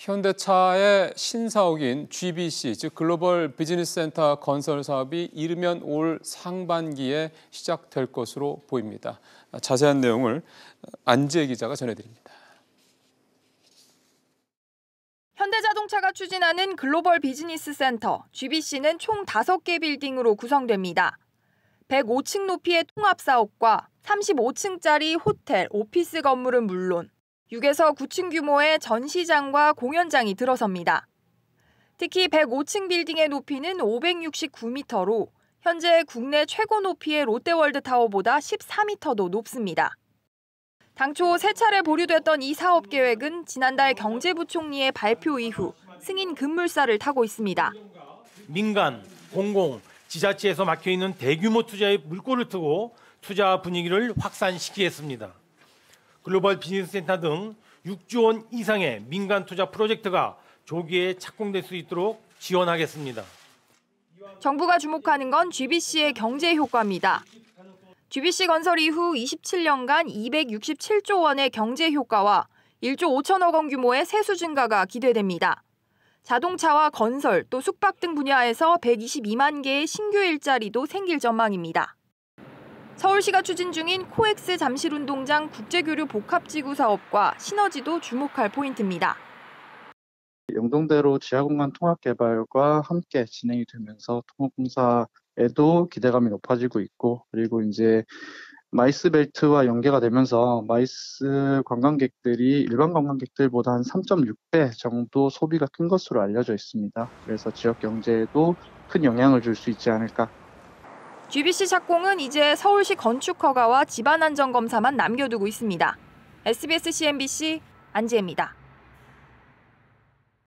현대차의 신사옥인 GBC, 즉 글로벌 비즈니스 센터 건설 사업이 이르면 올 상반기에 시작될 것으로 보입니다. 자세한 내용을 안지혜 기자가 전해드립니다. 현대자동차가 추진하는 글로벌 비즈니스 센터 GBC는 총 5개 빌딩으로 구성됩니다. 105층 높이의 통합 사옥과 35층짜리 호텔, 오피스 건물은 물론 6에서 9층 규모의 전시장과 공연장이 들어섭니다. 특히 105층 빌딩의 높이는 569m로 현재 국내 최고 높이의 롯데월드 타워보다 14m도 높습니다. 당초 세 차례 보류됐던 이 사업 계획은 지난달 경제부총리의 발표 이후 승인 급물살을 타고 있습니다. 민간, 공공, 지자체에서 막혀 있는 대규모 투자에 물꼬를 트고 투자 분위기를 확산시키겠습니다. 글로벌 비즈니스 센터 등 6조 원 이상의 민간 투자 프로젝트가 조기에 착공될 수 있도록 지원하겠습니다. 정부가 주목하는 건 GBC의 경제 효과입니다. GBC 건설 이후 27년간 267조 원의 경제 효과와 1조 5천억 원 규모의 세수 증가가 기대됩니다. 자동차와 건설 또 숙박 등 분야에서 122만 개의 신규 일자리도 생길 전망입니다. 서울시가 추진 중인 코엑스 잠실운동장 국제교류 복합지구 사업과 시너지도 주목할 포인트입니다. 영동대로 지하공간 통합개발과 함께 진행이 되면서 통합공사에도 기대감이 높아지고 있고 그리고 이제 마이스 벨트와 연계가 되면서 마이스 관광객들이 일반 관광객들보다 한 3.6배 정도 소비가 큰 것으로 알려져 있습니다. 그래서 지역 경제에도 큰 영향을 줄 수 있지 않을까 GBC 착공은 이제 서울시 건축 허가와 집안 안전 검사만 남겨두고 있습니다. SBS CNBC 안지혜입니다.